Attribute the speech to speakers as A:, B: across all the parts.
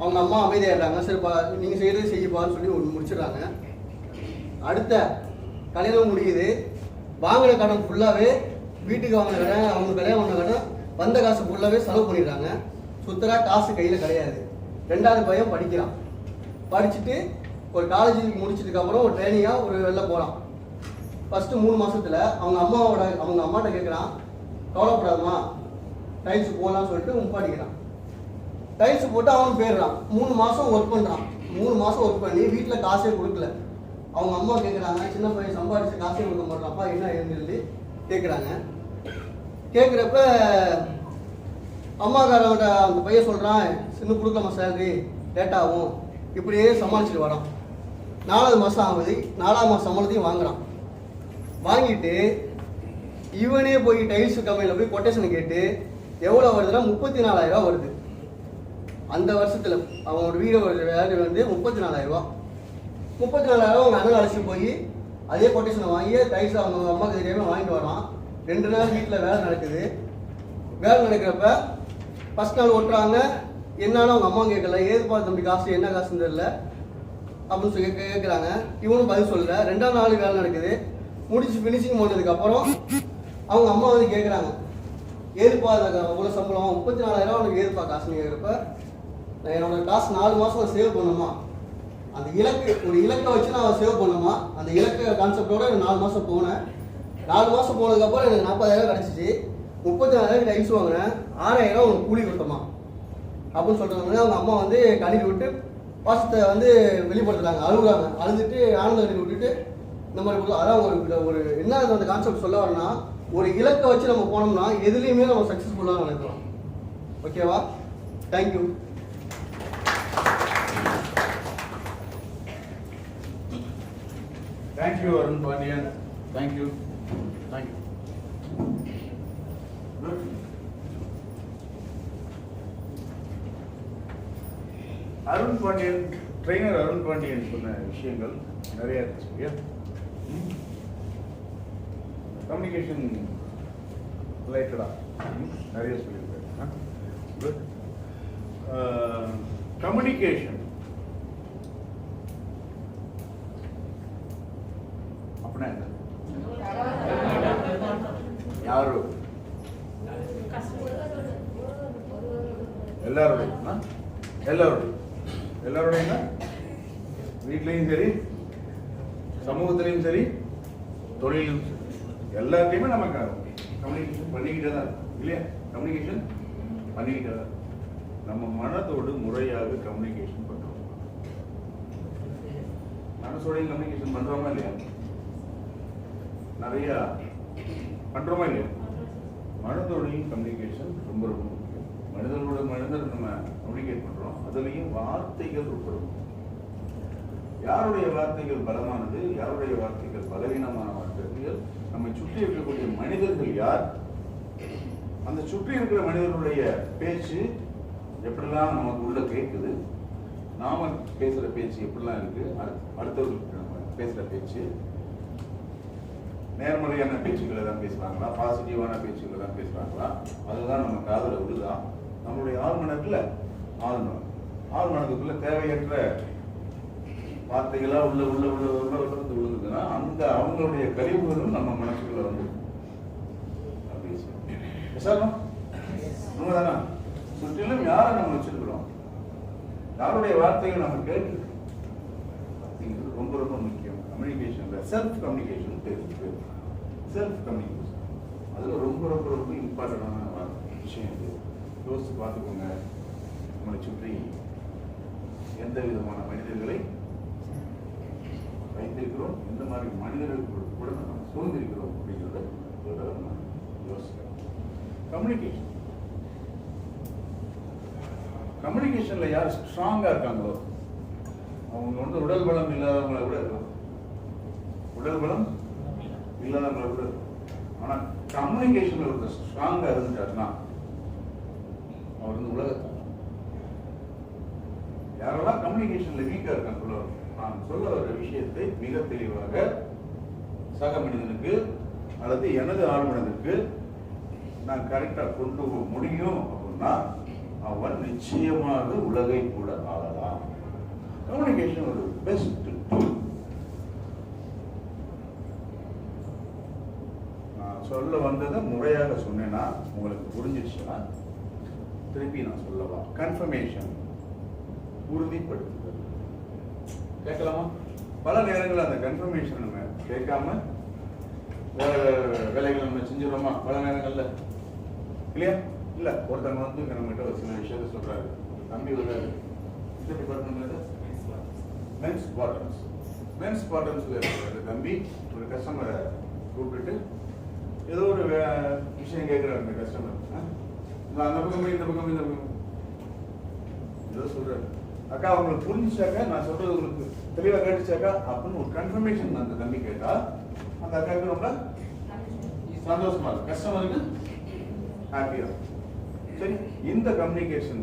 A: அவங்க அம்மா அமைதியாயிடுறாங்க. சரிப்பா நீங்கள் செய்கிறது செய்யப்பான்னு சொல்லி ஒன்று முடிச்சிடுறாங்க. அடுத்த கல்யாணம் முடியுது. வாங்கின கடன் ஃபுல்லாகவே வீட்டுக்கு வாங்கின கடன் அவங்க கல்யாணம் பண்ண கடன் வந்த காசு ஃபுல்லாகவே செலவு பண்ணிடுறாங்க. சுத்தரா காசு கையில் கிடையாது. ரெண்டாவது பையன் படிக்கிறான். படிச்சுட்டு ஒரு காலேஜ் முடிச்சதுக்கு அப்புறம் ஒரு ட்ரைனிங்காக ஒரு வெளில போகிறான் ஃபஸ்ட்டு மூணு மாசத்துல அவங்க அம்மாவோட அவங்க அம்மாட்ட கேட்குறான் கவலைப்படாதமா டைல்ஸ் போகலான்னு சொல்லிட்டு முப்பாடிக்கிறான் டைல்ஸ் போட்டு அவன் போயிடுறான். மூணு மாதம் ஒர்க் பண்ணுறான் மூணு மாதம் ஒர்க் பண்ணி வீட்டில் காசே கொடுக்கல. அவங்க அம்மா கேட்குறாங்க சின்ன பையன் சம்பாதிச்சு காசே கொடுக்க மாட்டான்ப்பா என்ன எழுந்து சொல்லி கேட்குறாங்க கேட்குறப்ப அம்மாக்காரவங்க அந்த பையன் சொல்கிறான் இன்னும் கொடுக்கலாமா சேலரி லேட் ஆகும். இப்படியே சமாளிச்சுட்டு வரான். நாலாவது மாதம் ஆகுது. நாலாவது மாதம் சம்பளத்தையும் வாங்குறான். வாங்கிட்டு இவனே போய் டைல்ஸ் கம்பெனியில் போய் கொட்டேஷன் கேட்டு எவ்வளோ வருதுன்னா முப்பத்தி நாலாயிரம் வருது. அந்த வருஷத்தில் அவங்களோட வீடு வேலை வந்து முப்பத்தி நாலாயிரம் முப்பத்தி நாலாயிரம் அவங்க அண்ணன் அழைச்சி போய் அதே கொட்டேஷனை வாங்கி டைல்ஸ் அவங்க அம்மாவுக்கு தெரியாமல் வாங்கிட்டு வரான். ரெண்டு நாள் வீட்டில் வேலை நடக்குது. வேலை நடக்கிறப்ப ஃபஸ்ட் நாள் ஓட்டுறாங்க. என்னன்னு அவங்க அம்மா கேட்கல ஏதுப்பா தம்பி காசு என்ன காசுன்னு தெரியல. அப்படின்னு சொல்லி கே- கேட்குறாங்க இவனும் பதில் சொல்லல ரெண்டாம் நாள் வேலை நடக்குது. முடிச்சு ஃபினிஷிங் போனதுக்கப்புறம் அப்புறம் அவங்க அம்மா வந்து கேட்குறாங்க ஏதுப்பா அவ்வளோ சம்பளம்? முப்பத்தி நாலாயிரம் அவனுக்கு ஏதுப்பா காசுன்னு கேட்குறப்ப நான் என்னோட காசு நாலு மாதம் சேவ் பண்ணுமா அந்த இலக்கு ஒரு இலக்கை வச்சு நான் சேவ் பண்ணுமா அந்த இலக்கு கான்செப்டோட எனக்கு நாலு மாதம் போனேன். நாலு மாதம் போனதுக்கப்புறம் எனக்கு நாற்பதாயிரம் கிடச்சிச்சு. முப்பத்தாயிரம் நாலாயிரம் டைல்ஸ் வாங்கினேன். ஆறாயிரம் உனக்கு கூலி கொடுத்தோமா அப்படின்னு சொல்கிறாங்க அவங்க அம்மா வந்து கழுவி விட்டு பாசத்தை வந்து வெளிப்படுத்துறாங்க. அழுகுறாங்க. அழுதுட்டு ஆனந்த கழுவி விட்டுட்டு இந்த மாதிரி கொடுத்து அதான் ஒரு ஒரு என்ன அந்த கான்செப்ட் சொல்ல வரேன்னா ஒரு இலக்கை வச்சு நம்ம போனோம்னா எதுலேயுமே நம்ம சக்ஸஸ்ஃபுல்லாக நடக்கலாம் ஓகேவா thank you
B: thank you Arun Pandian. Thank you thank you Arun Pandian trainer Arun Pandian சொன்ன விஷயங்கள் நிறைய இருந்துச்சு இல்லையா கம்யூனிகேஷன் ரிலேட்டடாக நிறைய சொல்லியிருக்காரு. குட் கம்யூனிகேஷன் அப்படின்னா என்ன யாரு எல்லாருடைய ஆ? எல்லாருடைய எல்லாருடைய வீட்லயும் சரி சமூகத்திலையும் சரி தொழிலும் சரி எல்லாத்தையுமே நம்ம கம்யூனிகேஷன் பண்ணிக்கிட்டே தான் இருக்கும். இல்லையா? கம்யூனிகேஷன் பண்ணிக்கிட்டே தான் நம்ம மனதோடு முறையாக கம்யூனிகேஷன் பண்றோம் மனசோடையும் கம்யூனிகேஷன் பண்றோமா இல்லையா? நிறைய பண்றோமா இல்லையா? மனதோடையும் கம்யூனிகேஷன் ரொம்ப ரொம்ப முக்கியம். மனிதர்களோட மனிதர் நம்ம கம்யூனிகேட் பண்றோம் அதுலயும் வார்த்தைகள் உட்படும். யாருடைய வார்த்தைகள் பலமானது? யாருடைய வார்த்தைகள் பலவீனமான வார்த்தைகள்? நம்மை சுற்றி இருக்கக்கூடிய மனிதர்கள் யார்? அந்த சுற்றி இருக்கிற மனிதர்களுடைய பேச்சு எப்படிலாம் நமக்கு உள்ள கேட்குது நாம பேசுற பேச்சு எப்படிலாம் இருக்கு? அடுத்த- அடுத்தவர்களுக்கு நம்ம பேசுற பேச்சு. நேர்மறையான பேச்சுக்களை தான் பேசுறாங்களா? பாசிட்டிவான பேச்சுக்களை தான் பேசுறாங்களா? அதுதான் நம்ம காதுல விழுதா நம்மளுடைய ஆழ்மனத்துல ஆழ்மனம். ஆழ்மனதுக்குள்ள தேவையற்ற வார்த்தைகளா உள்ள உள்ள உள்ள உள்ள வந்து விழுந்ததுன்னா அந்த அவங்களுடைய கழிவுகளும் நம்ம மனசுக்குள்ள வந்து விசாரணம் உண்மைதானா சுற்றிலும் யாரை நம்ம வச்சிருக்கிறோம்? யாருடைய வார்த்தைகள் நம்ம கேட்டு ரொம்ப ரொம்ப முக்கியம். கம்யூனிகேஷன்ல செல்ஃப் கம்யூனிகேஷன் பேர் செல்ஃப் கம்யூனிகேஷன் அதில் ரொம்ப ரொம்ப ரொம்ப இம்பார்ட்டண்டான விஷயம் இது. யோசித்து பார்த்துக்கோங்க. நம்மளை சுற்றி எந்த விதமான மனிதர்களை வைத்திருக்கிறோம்? எந்த மாதிரி மனிதர்கள் கூட நம்ம சூழ்ந்திருக்கிறோம் அப்படிங்கிறத ஒரு யோசிக்கிறோம் கம்யூனிகேஷன் கம்யூனிகேஷனில் யார் ஸ்ட்ராங்காக இருக்காங்களோ அவங்க வந்து உடல் பலம் இல்லாதவங்களை விட இருக்கலாம் உடல் பலம் இல்லாதவங்களை விட இருக்கலாம் ஆனா கம்யூனிகேஷன்ல ஒருத்தர் ஸ்ட்ராங்காக இருந்துட்டாருன்னா அவர் வந்து உலகத்தை? யாரெல்லாம் கம்யூனிகேஷனில் வீக்காக இருக்காங்களோ நான் சொல்ல வர விஷயத்தை மிக தெளிவாக சக மனிதனுக்கு அல்லது எனது ஆழ்மனதுக்கு நான் கரெக்டாக கொண்டு போக முடியும் அப்படின்னா அவன் நிச்சயமாக உலகை கூட ஆளலாம். கம்யூனிகேஷன் ஒரு பெஸ்ட் டூல் நான் சொல்ல வந்ததை முறையாக சொன்னேன்னா உங்களுக்கு புரிஞ்சிச்சுன்னா திருப்பி நான் சொல்லவா? கன்ஃபர்மேஷன் உறுதிப்படுத்துதல். கேட்கலாமா? பல நேரங்களில் அந்த கன்ஃபர்மேஷன் நம்ம கேட்காம வேலைகள் நம்ம செஞ்சிடறோமா? பல நேரங்களில். இல்லையா? இல்ல ஒருத்தங்க வந்து நம்ம ஒரு சில விஷயத்த சொல்றாரு. தம்பி ஒரு இந்த டிபார்ட்மெண்ட் மென்ஸ் பாட்டன்ஸ் மென்ஸ் பாட்டம்ஸ்ல இருக்கிற தம்பி ஒரு கஸ்டமரை கூப்பிட்டுட்டு ஏதோ ஒரு வே- விஷயம் கேட்குறாரு அந்த கஸ்டமர் அந்த பக்கம் இந்த பக்கம் இந்த பக்கம் ஏதோ சொல்றாரு. அக்கா உங்களுக்கு புரிஞ்சுச்சாக்கா? நான் சொல்றது உங்களுக்கு தெளிவாக கேட்டுச்சாக்கா? அப்படின்னு ஒரு கன்ஃபர்மேஷன் அந்த தம்பி கேட்டா அந்த அக்காவுக்கு ரொம்ப சந்தோஷமா இருக்கும் கஸ்டமருக்கு ஹாப்பியா சரி இந்த கம்யூனிகேஷன்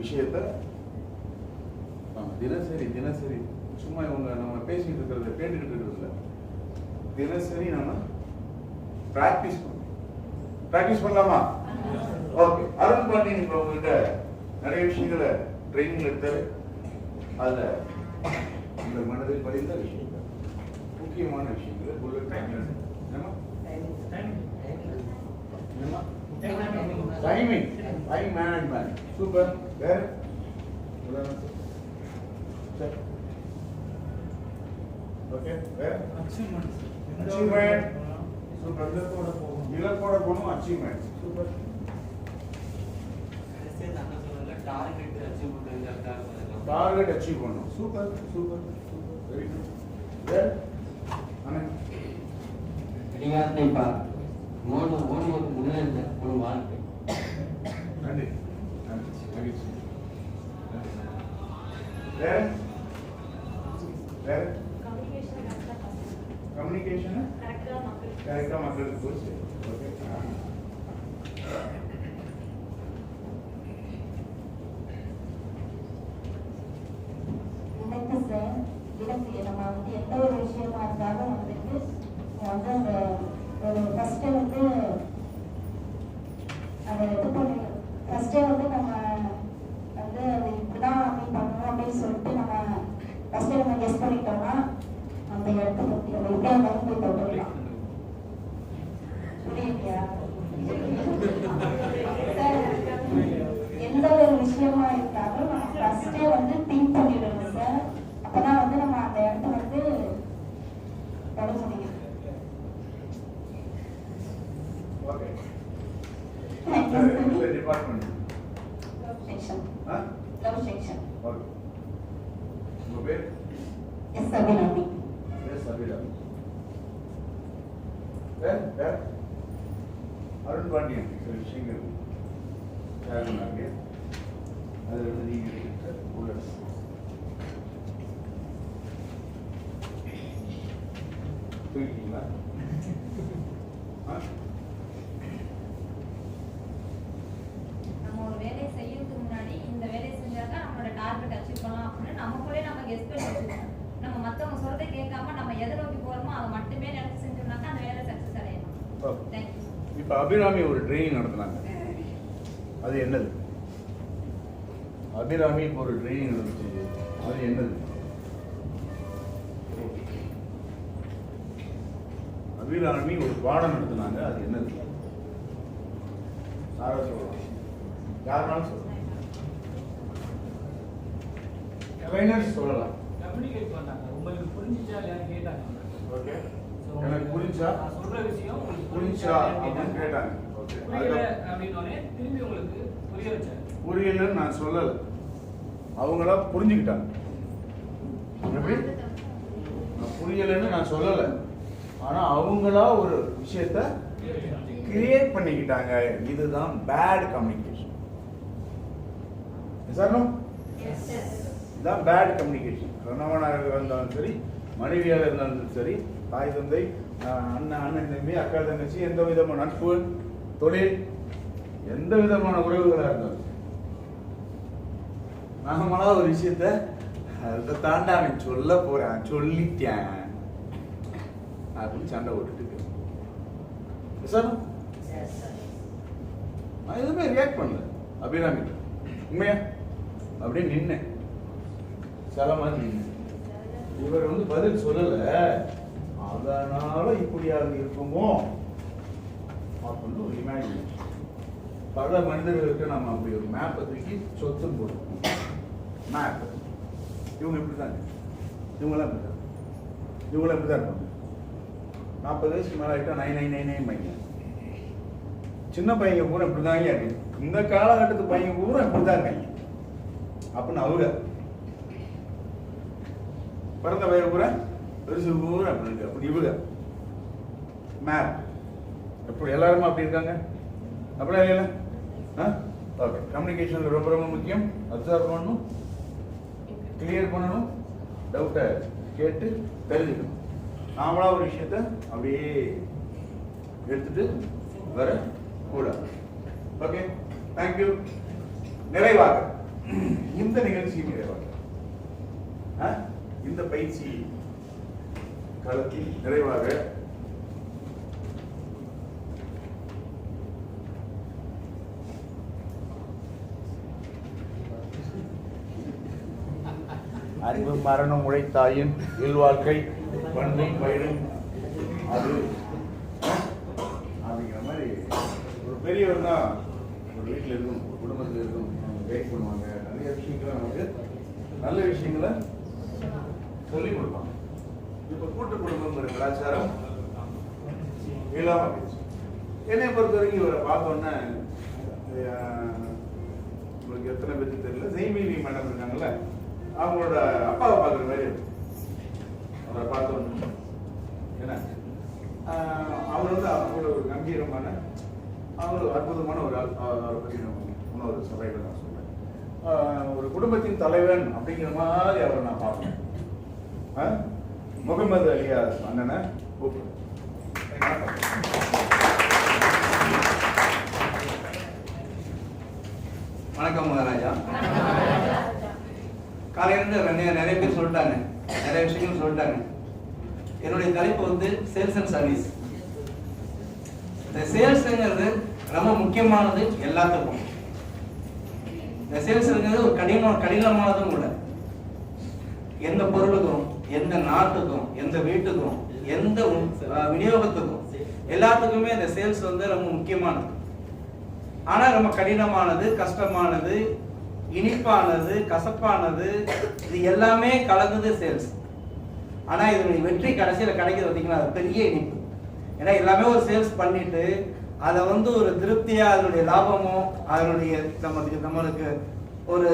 B: விஷயத்த தினசரி தினசரி சும்மா இவங்க நம்ம பேசிட்டு இருக்கிறத கேட்டுக்கிட்டு இருக்கிறதுல தினசரி நம்ம பிராக்டிஸ் பண்ணணும். பிராக்டிஸ் பண்ணலாமா? ஓகே அருண் பாண்டியன் இப்போ உங்ககிட்ட நிறைய விஷயங்களை ட்ரைனிங் எடுத்தாரு. அதுல இந்த மனதில் பதிந்த விஷயம். முக்கியமான விஷயங்களை bullet timing timing time management super வேற ஓகே வேற அச்சீவ்மெண்ட் சூப்பர் இலக்கோட போகணும் அச்சீவ்மெண்ட் சூப்பர் டார்கெட் அச்சீவ் பண்ணணும் super super super very good வேற அண்ணா
C: அதிகாரத்தை பார் ஓடு ஓடுவதற்கு முன்னே ஒரு வாழ்க்கை
B: நன்றி நன்றி மகிழ்ச்சி வேற வேற கம்யூனிகேஷன் கரெக்டாக மக்களுக்கு போச்சு ஓகே
D: எனக்கு சார் எனக்கு நம்ம வந்து எந்த ஒரு விஷயமா இருந்தாலும் வந்துட்டு வந்து அந்த ஒரு ஃபஸ்ட்டு வந்து அதை இது பண்ணி ஃபஸ்ட்டே வந்து நம்ம வந்து அது இப்படிதான் அப்படி பண்ணணும் அப்படின்னு சொல்லிட்டு நம்ம ஃபஸ்ட்டே நம்ம கெஸ் பண்ணிட்டோம்னா அந்த இடத்த பற்றி நம்ம எப்படியா இருந்தாலும் போய் தொட்டுடலாம் புரியுதுயா சார் எந்த ஒரு விஷயமா இருந்தாலும் நம்ம ஃபர்ஸ்டே வந்து திங்க் பண்ணிடணும் சார் அப்பதான் வந்து நம்ம அந்த இடத்த வந்து தொட முடியும்
B: ஓகே
D: தேங்க்யூ
B: இந்த
D: sir
B: department
D: love section
B: ah
D: love section
B: okay உங்க பேர்
D: எஸ் அபிராமி
B: எஸ் அபிலா வேற வேற அருண் பாண்டியன் சில விஷயங்கள் ஷேர் பண்ணாங்க அதில் வந்து நீங்கள் இருக்கிற புல்லட்ஸ் தூக்கிட்டீங்களா ஆ
E: நம்ம ஒரு வேலையை செய்யறதுக்கு முன்னாடி இந்த வேலையை செஞ்சாக்கா நம்மளோட டார்கெட் அச்சீவ் பண்ணலாம் அப்படின்னு நமக்குள்ளே நம்ம கெஸ் பண்ணி வச்சுக்கணும் நம்ம மத்தவங்க சொல்றதை கேட்காம நம்ம எதை நோக்கி போறோமோ அதை மட்டுமே நினைச்சு செஞ்சோம்னாக்கா அந்த வேலை சக்சஸ் அடையணும்
B: ஓகே
E: தேங்க்யூ
B: இப்போ அபிராமி ஒரு ட்ரைனிங் நடத்துனாங்க. அது என்னது? அபிராமி இப்போ ஒரு ட்ரைனிங் நடந்துச்சு. அது என்னது? அபிராமி ஒரு பாடம் நடத்துனாங்க. அது என்னது? யாரா சொல்லலாம் யாருனாலும் சொல்லலாம். கலைஞர் சொல்லலாம்.
F: கம்யூனிகேட் பண்ணாங்க. உங்களுக்கு புரிஞ்சுச்சா இல்லையான்னு கேட்டாங்க.
B: ஓகே எனக்கு புரிஞ்சா?
F: சொல்ற விஷயம் உங்களுக்கு
B: புரிஞ்சா அப்படின்னு கேட்டாங்க. புரியலன்னு நான் சொல்லல. அவங்களா புரிஞ்சுக்கிட்டாங்க. எப்படி? நான் புரியலைன்னு நான் சொல்லல. ஆனா அவங்களா ஒரு விஷயத்த கிரியேட் பண்ணிக்கிட்டாங்க. இதுதான் பேட் கம்யூனிகேஷன் சார் இதுதான் பேட் கம்யூனிகேஷன் கணவனாக இருந்தாலும் சரி மனைவியாக இருந்தாலும் சரி தாய் தந்தை அண்ணன் அண்ணன் தம்பி அக்கா தங்கச்சி எந்த விதமான நட்பு தொழில் எந்த விதமான உறவுகளாக இருந்தாலும். நாமளா ஒரு விஷயத்த அதை தாண்டா அவன் சொல்ல போறேன் சொல்லிட்டேன். அப்படின்னு சண்டை போட்டுட்டு. சார் நான் எதுவுமே ரியாக்ட் பண்ணல. அபிராமி உண்மையா? அப்படியே நின்னேன். சில மாதிரி நின்னேன். இவர் வந்து பதில் சொல்லல. அதனால இப்படியாக இருக்குமோ? அப்படின்னு ஒரு இமேஜினேஷன் பல மனிதர்களுக்கு நம்ம அப்படி ஒரு மேப்பை தூக்கி சொத்துன்னு போடுவோம் மேப் இவங்க இப்படி தான் இவங்களாம் இப்படி தான் இவங்களாம் இப்படி தான் இருப்பாங்க. நாற்பது வயசுக்கு மேலே ஆகிட்டா நைன் நைன் நைன் நைன் பையன். சின்ன பையங்க பூரா இப்படி தாங்க இந்த காலகட்டத்து பையன் பூரா இப்படி தான் இருக்காங்க. அப்படின்னு அவங்க பிறந்த பையன் பூரா பெருசு பூரா அப்படி இருக்கு. அப்படி இவங்க. மேப் எப்படி எல்லாருமே அப்படி இருக்காங்க? அப்படிலாம் இல்லைல்ல ஆ? ஓகே கம்யூனிகேஷனில் ரொம்ப ரொம்ப முக்கியம். அப்சர்வ் பண்ணணும். கிளியர் பண்ணணும். டவுட்டை கேட்டு தெரிஞ்சுக்கணும். நாமளா ஒரு விஷயத்த அப்படியே எடுத்துட்டு வர கூடாது. ஓகே தேங்க்யூ நிறைவாக. இந்த நிகழ்ச்சி நிறைவாக. இந்த பயிற்சி காலத்தில் நிறைவாக அன்பு மரணம் உழைத்தாயின் இல்வாழ்க்கை பண்பும் பயிரும் அது. அப்படிங்கிற மாதிரி ஒரு பெரியவர் தான் ஒரு வீட்டில் இருக்கும் ஒரு குடும்பத்தில் இருக்கும் கைட் பண்ணுவாங்க. நிறைய விஷயங்களை நமக்கு நல்ல விஷயங்களை சொல்லிக் கொடுப்பாங்க. இப்போ கூட்டு குடும்பங்கிற கலாச்சாரம் இல்லாம என்னை பொறுத்த வரைக்கும் இவரை பார்த்தோன்னே உங்களுக்கு எத்தனை பேருக்கு தெரியல செய்மீனி மேடம் இருக்காங்கல்ல அவங்களோட அப்பாவை பார்க்குற மாதிரி அவரை பார்த்தோன்னு. ஏன்னா அவர் வந்து அவங்களோட ஒரு கம்பீரமான அவர் அற்புதமான ஒரு ஆள். அவரை பற்றி இன்னொரு சபையில் நான் சொல்கிறேன் ஒரு குடும்பத்தின் தலைவன் அப்படிங்கிற மாதிரி அவரை நான் பார்ப்பேன் முகமது அலியா அண்ணனை. கூப்பிடுறேன்
G: வணக்கம் மகாராஜா. காலையிலிருந்து நிறைய பேர் சொல்லிட்டாங்க. நிறைய விஷயங்கள் சொல்லிட்டாங்க. என்னுடைய தலைப்பு வந்து சேல்ஸ் அண்ட் சர்வீஸ் இந்த சேல்ஸுங்கிறது ரொம்ப முக்கியமானது எல்லாத்துக்கும். இந்த சேல்ஸுங்கிறது ஒரு கடின கடினமானதும் கூட. எந்த பொருளுக்கும் எந்த நாட்டுக்கும் எந்த வீட்டுக்கும் எந்த விநியோகத்துக்கும் எல்லாத்துக்குமே இந்த சேல்ஸ் வந்து ரொம்ப முக்கியமானது. ஆனால் ரொம்ப கடினமானது கஷ்டமானது இனிப்பானது கசப்பானது இது எல்லாமே கலந்தது சேல்ஸ் ஆனால் இதனுடைய வெற்றி கடைசியில் கிடைக்கிறது பார்த்தீங்கன்னா அது பெரிய இனிப்பு. ஏன்னா எல்லாமே ஒரு சேல்ஸ் பண்ணிட்டு அதை வந்து ஒரு திருப்தியாக அதனுடைய லாபமோ அதனுடைய நமக்கு நம்மளுக்கு ஒரு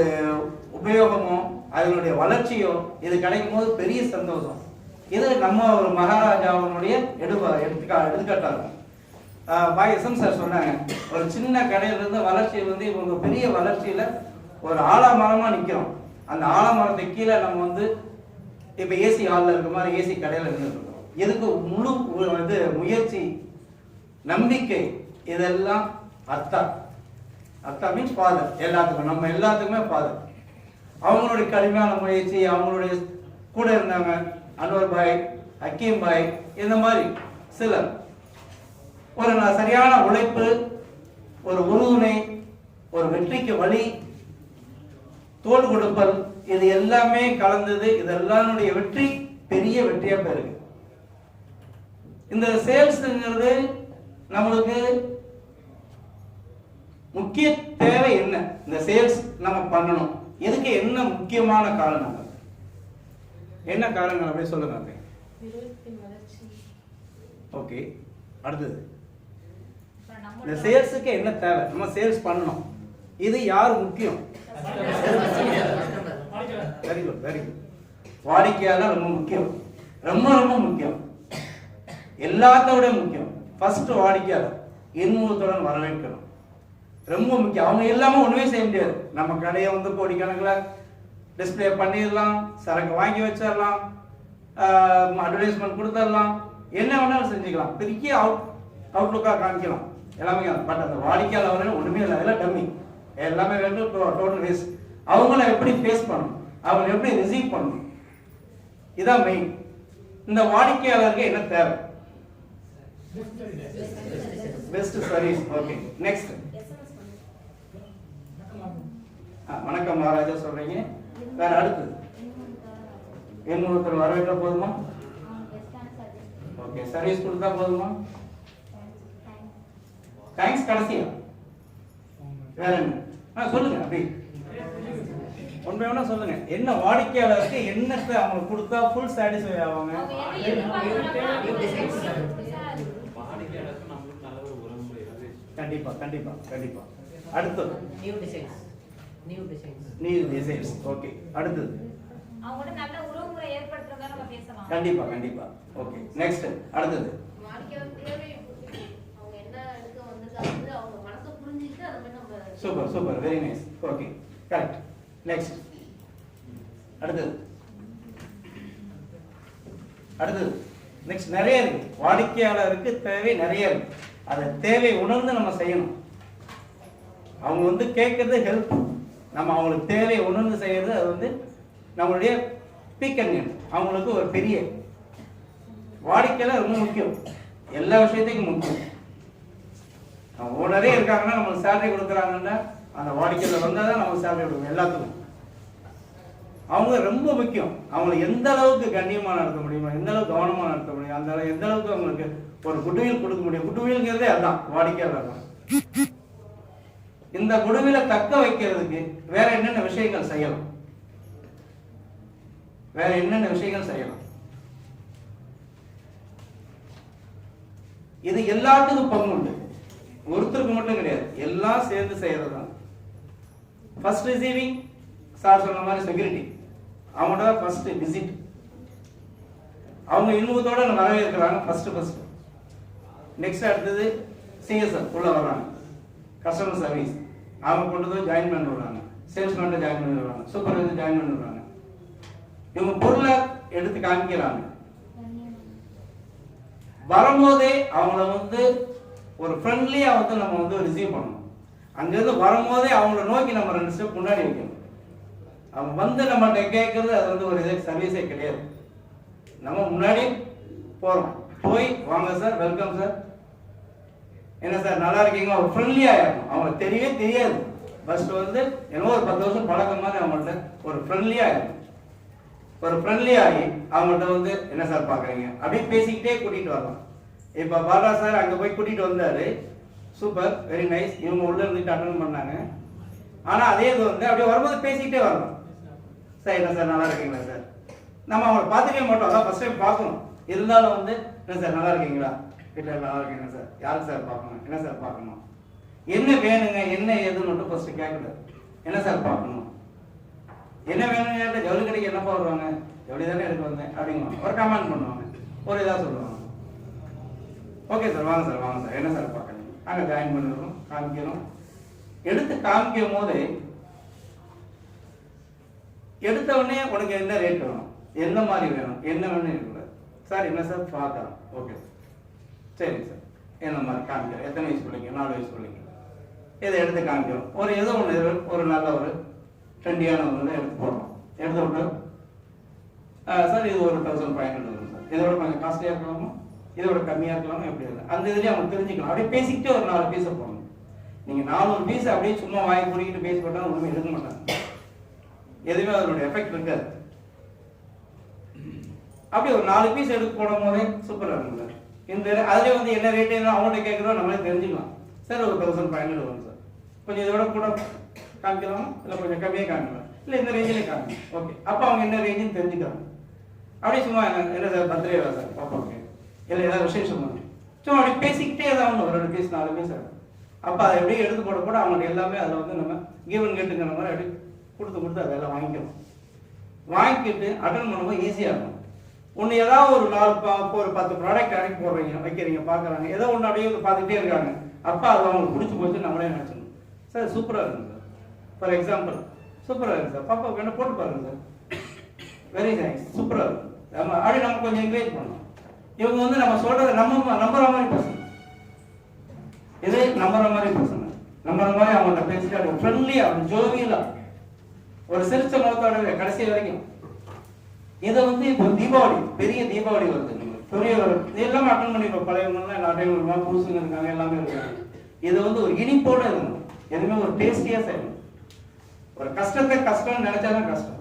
G: உபயோகமோ அதனுடைய வளர்ச்சியோ இது கிடைக்கும் போது பெரிய சந்தோஷம். இது நம்ம ஒரு மகாராஜாவினுடைய எடுப்பா எடுத்துக்கா எடுத்துக்காட்டா இருக்கும் பாய் எஸ்எம் சார் சொன்னாங்க ஒரு சின்ன கடையிலிருந்து வளர்ச்சி வந்து இவங்க பெரிய வளர்ச்சியில் ஒரு ஆலமரமாக நிற்கிறோம் அந்த ஆலமரத்துக்கு கீழே நம்ம வந்து இப்போ ஏசி ஹாலில் இருக்க மாதிரி ஏசி கடையில் இருந்துருக்கோம் எதுக்கு முழு வந்து இது முயற்சி நம்பிக்கை இதெல்லாம் அத்தா அத்தா மீன்ஸ் ஃபாதர் எல்லாத்துக்கும் நம்ம எல்லாத்துக்குமே ஃபாதர் அவங்களுடைய கடுமையான முயற்சி அவங்களுடைய கூட இருந்தாங்க அன்வர் பாய் ஹக்கீம் பாய் இந்த மாதிரி சிலர். ஒரு சரியான உழைப்பு ஒரு உறுதுணை ஒரு வெற்றிக்கு வழி தோல் கொடுப்பல் இது எல்லாமே கலந்தது இது எல்லாருடைய வெற்றி பெரிய வெற்றியா போயிருக்கு. இந்த சேல்ஸ்ங்கிறது நம்மளுக்கு முக்கிய தேவை என்ன? இந்த சேல்ஸ் நம்ம பண்ணணும். எதுக்கு என்ன முக்கியமான காரணம்? என்ன காரணங்கள் அப்படியே சொல்லுங்க ஓகே அடுத்தது. இந்த சேல்ஸுக்கு என்ன தேவை? நம்ம சேல்ஸ் பண்ணணும். இது யார் முக்கியம்? வெரி குட் வெரி குட் வாடிக்கையாளர் ரொம்ப முக்கியம். ரொம்ப ரொம்ப முக்கியம். எல்லாத்த விட முக்கியம். ஃபர்ஸ்ட் வாடிக்கையாளர். இன்முகத்துடன் வரவேற்கணும். ரொம்ப முக்கியம். அவங்க இல்லாமல் ஒன்றுமே செய்ய முடியாது. நம்ம கடையை வந்து கோடிக்கணக்கில் டிஸ்ப்ளே பண்ணிடலாம் சரக்கு வாங்கி வச்சிடலாம் அட்வர்டைஸ்மெண்ட் கொடுத்துடலாம். என்ன வேணாலும் செஞ்சுக்கலாம். பெரிய அவுட் அவுட்லுக்காக காமிக்கலாம். எல்லாமே பட் அந்த வாடிக்கையாளர் ஒன்றுமே இல்லை. அதெல்லாம் டம்மி எல்லாமே வந்து டோட்டல் வேஸ்ட் அவங்கள எப்படி ஃபேஸ் பண்ணணும்? அவங்களை எப்படி ரிசீவ் பண்ணணும்? இதான் மெயின் இந்த வாடிக்கையாளருக்கு என்ன தேவை? Best service okay next ah, வணக்கம் மகாராஜா சொல்றீங்க. வேற அடுத்தது. இன்னொருத்தர் வரவேற்ற போதுமா? ஓகே சர்வீஸ் கொடுத்தா போதுமா? தேங்க்ஸ் கடைசியா? வேற என்ன? ஆ சொல்லுங்க அப்படி. ஒன்று வேணா சொல்லுங்க. என்ன வாடிக்கையாளருக்கு என்னத்தை அவங்க கொடுத்தா ஃபுல் சாட்டிஸ்ஃபை ஆவாங்க? கண்டிப்பா கண்டிப்பா கண்டிப்பா. அடுத்தது.
H: நியூ டிசைன்ஸ் நியூ டிசைன்ஸ்
G: நீ டிசைன்ஸ் ஓகே அடுத்தது.
E: அவங்களோட நல்ல உறவுமுறை ஏற்படுத்துறதா நம்ம பேசலாம்.
G: கண்டிப்பா கண்டிப்பா. ஓகே நெக்ஸ்ட் அடுத்தது.
I: வாடிக்கையாளர் தேவையை புரிஞ்சு அவங்க என்ன எடுக்க வந்திருக்காங்க அவங்க மனசை புரிஞ்சுக்கிட்டு அதை மாதிரி நம்ம
G: super super very nice okay correct next அடுத்தது. அடுத்தது. நெக்ஸ்ட் நிறைய இருக்கு. வாடிக்கையாளருக்கு தேவை நிறைய இருக்கு. அதை தேவை உணர்ந்து நம்ம செய்யணும். அவங்க வந்து கேட்கறது ஹெல்ப் நம்ம அவங்களுக்கு தேவையை உணர்ந்து செய்யறது அது வந்து நம்மளுடைய பீக்கன்யன் அவங்களுக்கு ஒரு பெரிய வாடிக்கையில் ரொம்ப முக்கியம். எல்லா விஷயத்துக்கும் முக்கியம். ஓனரே இருக்காங்கன்னா நம்மளுக்கு சேலரி கொடுக்குறாங்கன்னா அந்த வாடிக்கையில் வந்தால் தான் நமக்கு சேலரி கொடுக்கும் எல்லாத்துக்கும். அவங்க ரொம்ப முக்கியம். அவங்களை எந்த அளவுக்கு கண்ணியமாக நடத்த முடியுமோ எந்த அளவுக்கு கவனமாக நடத்த முடியும் அந்த எந்த அளவுக்கு அவங்களுக்கு ஒரு குட்டுவில் கொடுக்க முடியும். குட்டுவில்ங்கிறதே அதுதான் வாடிக்கையாளர் தான். இந்த குடுவில தக்க வைக்கிறதுக்கு வேற என்னென்ன விஷயங்கள் செய்யலாம்? வேற என்னென்ன விஷயங்கள் செய்யலாம்? இது எல்லாத்துக்கும் பங்கு உண்டு. ஒருத்தருக்கு மட்டும் கிடையாது. எல்லாம் சேர்ந்து செய்யறது தான் ஃபர்ஸ்ட் ரிசீவிங் சார் சொன்ன மாதிரி செக்யூரிட்டி அவங்களோட ஃபர்ஸ்ட் விசிட் அவங்க இன்பத்தோட வரவேற்கிறாங்க ஃபர்ஸ்ட் ஃபர்ஸ்ட் நெக்ஸ்ட் அடுத்தது சிஎஸ்ஆர் உள்ள வர்றாங்க. கஸ்டமர் சர்வீஸ் அவங்க கொண்டு போய் ஜாயின் பண்ணி விடுறாங்க. சேல்ஸ்மேன்ட்ட ஜாயின் பண்ணி விடுறாங்க. சூப்பர்வைசர் ஜாயின் பண்ணி விடுறாங்க. இவங்க பொருளை எடுத்து காமிக்கிறாங்க. வரும்போதே அவங்கள வந்து ஒரு ஃப்ரெண்ட்லி வந்து நம்ம வந்து ரிசீவ் பண்ணணும். அங்கேருந்து வரும்போதே அவங்கள நோக்கி நம்ம ரெண்டு ஸ்டெப் முன்னாடி வைக்கணும். அவங்க வந்து நம்மகிட்ட கேட்கறது அது வந்து ஒரு இதே சர்வீஸே கிடையாது. நம்ம முன்னாடி போறோம். போய் வாங்க சார் வெல்கம் சார் என்ன சார் நல்லா இருக்கீங்களா? ஒரு ஃப்ரெண்ட்லியாக இருக்கும். அவங்களுக்கு தெரியவே தெரியாது. ஃபர்ஸ்ட் வந்து என்னவோ ஒரு பத்து வருஷம் பழக்கம் மாதிரி அவங்கள்ட்ட ஒரு ஃப்ரெண்ட்லியாக இருக்கும். ஒரு ஃப்ரெண்ட்லி ஆகி அவங்கள்ட்ட வந்து என்ன சார் பார்க்குறீங்க அப்படியே பேசிக்கிட்டே கூட்டிகிட்டு வரலாம். இப்போ பாலா சார் அங்கே போய் கூட்டிகிட்டு வந்தார். சூப்பர் வெரி நைஸ் இவங்க உள்ளே இருந்துட்டு அட்டன் பண்ணாங்க. ஆனால் அதே இது வந்து அப்படியே வரும்போது பேசிக்கிட்டே வரலாம். சார் என்ன சார் நல்லா இருக்கீங்களா சார்? நம்ம அவங்கள பார்த்துக்கவே மாட்டோம். அதான் ஃபஸ்ட் டைம் பார்க்கணும். இருந்தாலும் வந்து என்ன சார் நல்லா இருக்கீங்களா? இல்லை நல்லா என்ன சார்? யாருக்கு சார் பார்க்கணும்? என்ன சார் பார்க்கணும்? என்ன வேணுங்க என்ன ஏதுன்னு மட்டும் ஃபர்ஸ்ட் கேட்கல என்ன சார் பார்க்கணும்? என்ன வேணும் கேட்ட ஜவுளி கடைக்கு என்னப்பா வருவாங்க? ஜவுளி தானே எடுக்க வந்தேன் அப்படிங்குவாங்க. ஒரு கமெண்ட் பண்ணுவாங்க. ஒரு இதாக சொல்லுவாங்க. ஓகே சார் வாங்க சார் வாங்க சார் என்ன சார் பார்க்கணும்? அங்கே ஜாயின் பண்ணிடுறோம் காமிக்கிறோம். எடுத்து காமிக்கும் போது எடுத்த உடனே உனக்கு என்ன ரேட் வேணும்? என்ன மாதிரி வேணும்? என்ன வேணும் இருக்கக்கூடாது சார் என்ன சார் பார்க்கலாம். ஓகே சார் சார் என்ன மாதிரி காமிக்கிறேன் எத்தனை வயசு பிள்ளைங்க? நாலு வயசு பிள்ளைங்க. இதை எடுத்து காமிக்கிறோம். ஒரு ஏதோ ஒன்று ஒரு நல்ல ஒரு ட்ரெண்டியான ஒன்று எடுத்து போடுறோம். எடுத்து விட்டு ஆ, சார் இது ஒரு தௌசண்ட் ஃபைவ் ஹண்ட்ரட் வரும் சார். இதோட கொஞ்சம் காஸ்ட்லியாக இருக்கலாமா? இதோட கம்மியாக இருக்கலாமா? எப்படி இல்லை அந்த இதுலேயே அவங்க தெரிஞ்சுக்கலாம். அப்படியே பேசிக்கிட்டே ஒரு நாலு பீஸை போடணும். நீங்கள் நானூறு பீஸ் அப்படியே சும்மா வாங்கி குடிக்கிட்டு பேசி போட்டால் ஒன்றுமே எடுக்க மாட்டாங்க. எதுவுமே அதனுடைய எஃபெக்ட் இருக்காது. அப்படி ஒரு நாலு பீஸ் எடுத்து போடும் போதே சூப்பராக இருக்கும் சார் இந்த அதுலேயே வந்து என்ன ரேட் என்ன அவங்கள்ட்ட கேட்குறோம் நம்மளே தெரிஞ்சுக்கலாம். சார் ஒரு தௌசண்ட் ஃபைவ் ஹண்ட்ரட் வரும் சார். கொஞ்சம் இதோட கூட காமிக்கலாமா? இல்லை கொஞ்சம் கம்மியாக காமிக்கலாம்? இல்லை இந்த ரேஞ்சிலே காமிக்கலாம் ஓகே அப்போ அவங்க என்ன ரேஞ்சுன்னு தெரிஞ்சுக்கிறாங்க. அப்படியே சும்மா என்ன என்ன சார் பர்த்டே சார். பாப்பாவுக்கு இல்லை ஏதாவது விசேஷம் பண்ணு. சும்மா அப்படி பேசிக்கிட்டே தான் அவங்க ஒரு ரெண்டு பீஸ் நாலு பீஸ் அப்போ அதை எப்படியே எடுத்து போட போட அவங்களுக்கு எல்லாமே அதில் வந்து நம்ம கிவன் கேட்டுங்கிற மாதிரி அப்படி கொடுத்து கொடுத்து அதெல்லாம் வாங்கிக்கணும். வாங்கிக்கிட்டு அட்டன் பண்ணும்போது ஈஸியாக இருக்கும். ஒன்று ஏதாவது ஒரு நாலு பா- இப்போ ஒரு பத்து ப்ராடக்ட் இறக்கி போடுறீங்க வைக்கிறீங்க பார்க்குறாங்க. ஏதோ ஒன்று அப்படியே வந்து பார்த்துக்கிட்டே இருக்காங்க. அப்போ அது அவங்களுக்கு பிடிச்சி போச்சு நம்மளே நினச்சிடணும். சார் சூப்பராக இருக்கும் சார். ஃபார் எக்ஸாம்பிள் சூப்பராக இருக்கு சார். பாப்பா வேணா போட்டு பாருங்க சார். வெரி நைஸ் சூப்பராக இருக்கும் நம்ம அப்படி நம்ம கொஞ்சம் என்கரேஜ் பண்ணணும் இவங்க வந்து நம்ம சொல்கிறத நம்ம நம்புற மாதிரி பேசணும். இதே நம்புற மாதிரி பேசணும். நம்புற மாதிரி அவங்கள்ட்ட பேசிட்டு அப்படி ஃப்ரெண்ட்லியா அப்படி ஒரு சிரிச்ச முகத்தோட கடைசி வரைக்கும். இதை வந்து இப்போ தீபாவளி பெரிய தீபாவளி வருது. பெரிய ஒரு இது எல்லாமே அட்டன் பண்ணிருக்கோம் பழையவங்கலாம் எல்லா டைம் வருவாங்க புதுசுங்க இருக்காங்க எல்லாமே இருக்காங்க. இது வந்து ஒரு இனிப்போட இருக்கணும். எதுவுமே ஒரு டேஸ்டியா செய்யணும். ஒரு கஷ்டத்தை கஷ்டம்னு நினைச்சாதான் கஷ்டம்.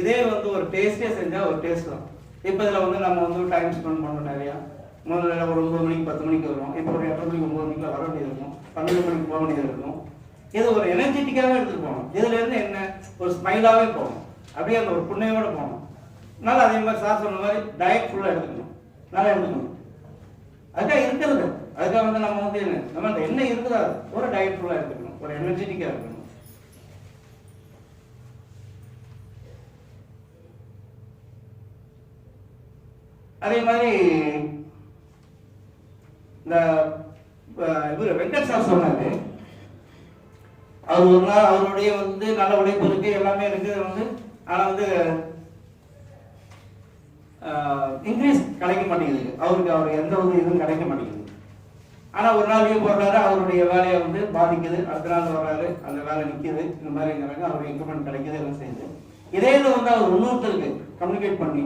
G: இதே வந்து ஒரு டேஸ்டியா செஞ்சா ஒரு டேஸ்ட் தான். இப்போ இதில் வந்து நம்ம வந்து டைம் ஸ்பெண்ட் பண்ணோம் நிறையா. முதல்ல ஒரு ஒன்பது மணிக்கு பத்து மணிக்கு வருவோம். இப்போ ஒரு எட்டு மணிக்கு ஒன்பது மணிக்கு வர வேண்டியது இருக்கும். பன்னெண்டு மணிக்கு போக வேண்டியது இருக்கும். இது ஒரு எனர்ஜெட்டிக்காகவே எடுத்துட்டு போகணும். இதுல இருந்து என்ன? ஒரு ஸ்மைலாகவே போகணும். அப்படியே அந்த ஒரு புண்ணையோட போகணும் அதனால அதே மாதிரி சார் சொன்ன மாதிரி டயட் ஃபுல்லாக எடுத்துக்கணும். நல்லா எடுத்துக்கணும். அதுக்காக இருக்கிறது. அதுக்காக வந்து நம்ம வந்து என்ன நம்ம அந்த என்ன இருக்குதோ? ஒரு டயட் ஃபுல்லாக எடுத்துக்கணும். ஒரு எனர்ஜெட்டிக்காக இருக்கணும் அதே மாதிரி இந்த இவர் வெங்கட் சார் சொன்னாரு. அவர் ஒரு நாள் அவருடைய வந்து நல்ல உழைப்பு இருக்கு எல்லாமே இருக்கு. வந்து ஆனா வந்து இங்கிலீஷ் கிடைக்க மாட்டேங்குது. அவருக்கு அவர் எந்த ஒரு இதுவும் கிடைக்க மாட்டேங்குது. ஆனா ஒரு நாள் லீவ் போடுறாரு அவருடைய வேலையை வந்து பாதிக்குது. அடுத்த நாள் வர்றாரு அந்த வேலை நிற்கிது இந்த மாதிரிங்கிறாங்க அவருக்கு இன்க்ரிமெண்ட் கிடைக்குது எல்லாம் செய்யுது. இதே இது வந்து அவர் இன்னொருத்தருக்கு கம்யூனிகேட் பண்ணி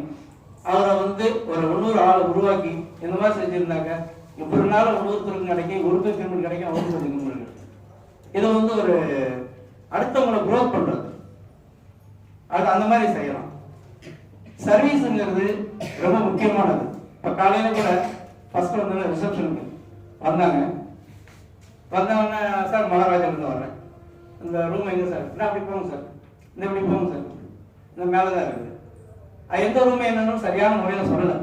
G: அவரை வந்து ஒரு இன்னொரு ஆளை உருவாக்கி இந்த மாதிரி செஞ்சிருந்தாங்க. இப்படி நாள் இன்னொருத்தருக்கு கிடைக்கும் ஒருத்தர் இன்க்ரிமெண்ட் கிடைக்கும் அவருக்கு இன்க்ரிமெண்ட் இது வந்து ஒரு அடுத்தவங்களை குரோத் பண்றது. அது அந்த மாதிரி செய்யலாம். சர்வீஸுங்கிறது ரொம்ப முக்கியமானது. இப்போ காலையில் கூட ஃபஸ்ட்டு வந்து ரிசப்ஷனுக்கு வந்தாங்க. வந்தவொடனே சார் மகாராஜா இருந்து வர்றேன் இந்த ரூம் எங்கே சார்? நான் அப்படி போங்க சார். இந்த இப்படி போங்க சார். இந்த மேலே தான் இருக்குது அது எந்த ரூம் என்னன்னு சரியான முறையில் சொல்லலை.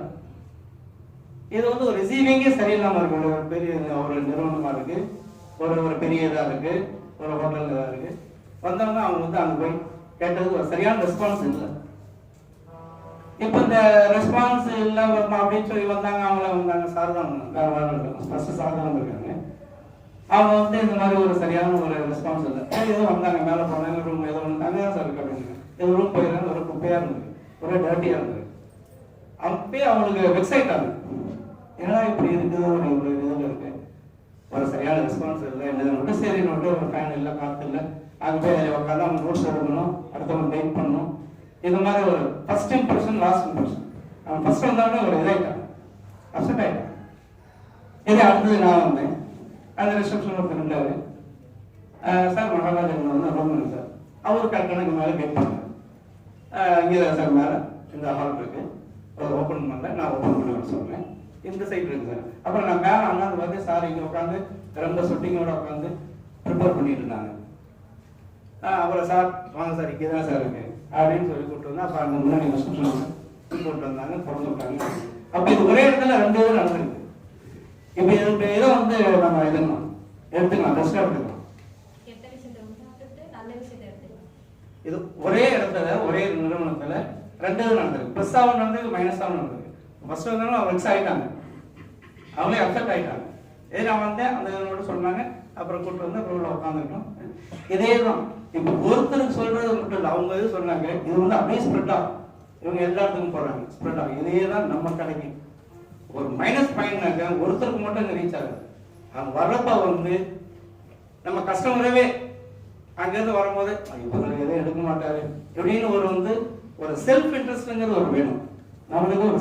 G: இது வந்து ஒரு ரிசீவிங்கே சரியில்லாமல் இருக்கு. ஒரு பெரிய ஒரு நிறுவனமாக இருக்குது ஒரு ஒரு பெரிய இதாக இருக்குது ஒரு ஹோட்டல் இதாக இருக்குது வந்தவங்க அவங்க வந்து அங்கே போய் கேட்டதுக்கு ஒரு சரியான ரெஸ்பான்ஸ் இல்லை. இப்போ இந்த ரெஸ்பான்ஸ் இல்லை அப்படின்னு சொல்லி வந்தாங்க. அவங்கள வந்தாங்க சார் தான் வேற வேற ஃபர்ஸ்ட் சார் தான் வந்திருக்காங்க அவங்க வந்து இந்த மாதிரி ஒரு சரியான ஒரு ரெஸ்பான்ஸ் இல்லை. சரி ஏதோ வந்தாங்க. மேலே போனாங்க ரூம் ஏதோ வந்தாங்க தான் சார் இருக்கு அப்படின்னு ஏதோ ரூம் போயிருந்தாங்க ஒரு குப்பையாக இருந்தது. ஒரே டர்ட்டியாக இருந்தது. அப்பயே அவங்களுக்கு வெப்சைட் ஆகுது என்னடா இப்படி இருக்குது ஒரு ஒரு இதில் இருக்குது ஒரு சரியான ரெஸ்பான்ஸ் இல்லை. என்னது? மட்டும் சரி நோட்டு ஒரு ஃபேன் இல்லை காற்று இல்லை அங்கே போய் அதில் உட்காந்து அவங்க நோட்ஸ் எழுதணும் அடுத்தவங்க கைட் பண்ணணும். இந்த மாதிரி ஒரு ஃபர்ஸ்ட் இம்ப்ரெஷன் லாஸ்ட் இம்ப்ரெஷன் அவன் ஃபர்ஸ்ட் வந்தவொடனே ஒரு இதாயிட்டான் அப்செட் ஆகிட்டான் இதே அடுத்தது நான் வந்தேன். அந்த ரிசப்ஷன் ஒருத்தர் சார் மகாராஜன் வந்து ரொம்ப சார். அவர் கரெக்டான மேலே கைட் பண்ணார். இங்கே தான் சார் மேலே. இந்த ஹால் இருக்கு. அவர் ஓப்பன் பண்ணல. நான் ஓப்பன் பண்ண சொல்கிறேன் இந்த சைடு இருக்கு சார். அப்புறம் நான் மேலே அண்ணாந்து வந்து சார் இங்கே உட்காந்து ரொம்ப சொட்டிங்கோட உட்காந்து ப்ரிப்பேர் பண்ணிட்டு இருந்தாங்க. அப்புறம் சார் வாங்க சார் இங்கே தான் சார் இருக்கு அப்படின்னு சொல்லி கூப்பிட்டு வந்து அப்போ அங்கே முன்னாடி ரிசப்ஷன் கூப்பிட்டு வந்தாங்க திறந்து விட்டாங்க. அப்போ இது ஒரே இடத்துல ரெண்டு இது நடந்திருக்கு. இப்போ இது இதை வந்து நம்ம இதுலாம் எடுத்துக்கலாம் பெஸ்ட்டாக எடுத்துக்கலாம். இது ஒரே இடத்துல ஒரே நிறுவனத்துல ரெண்டு இது நடந்திருக்கு. ப்ளஸ்ஸாகவும் நடந்திருக்கு மைனஸாகவும் நடந்திருக்கு. ஃபர்ஸ்ட் வந்தாலும் அவங்க வெக்ஸ் ஆயிட்டாங்க. அவங்களே அப்செட் ஆயிட்டாங்க. இதே நான் வந்தேன் அந்த இது மட்டும் சொன்னாங்க. அப்புறம் கூட்டு வந்து அப்புறம் உள்ள உட்காந்துருக்கோம் இதே தான். இப்போ ஒருத்தருக்கு சொல்றது மட்டும் இல்லை அவங்க எது சொன்னாங்க இது வந்து அப்படியே ஸ்ப்ரெட் ஆகும். இவங்க எல்லாத்துக்கும் போடுறாங்க ஸ்ப்ரெட் ஆகும். இதே தான் நம்ம கடைக்கு. ஒரு மைனஸ் பாயிண்ட்னாக்க ஒருத்தருக்கு மட்டும் இங்கே ரீச் ஆகுது. அவங்க வர்றப்ப வந்து நம்ம கஸ்டமரவே அங்கேருந்து வரும்போது இவர் எதுவும் எடுக்க மாட்டாரு. இப்படின்னு ஒரு வந்து ஒரு செல்ஃப் இன்ட்ரெஸ்ட்ங்கிறது ஒரு வேணும். நம்மளுக்கு ஒரு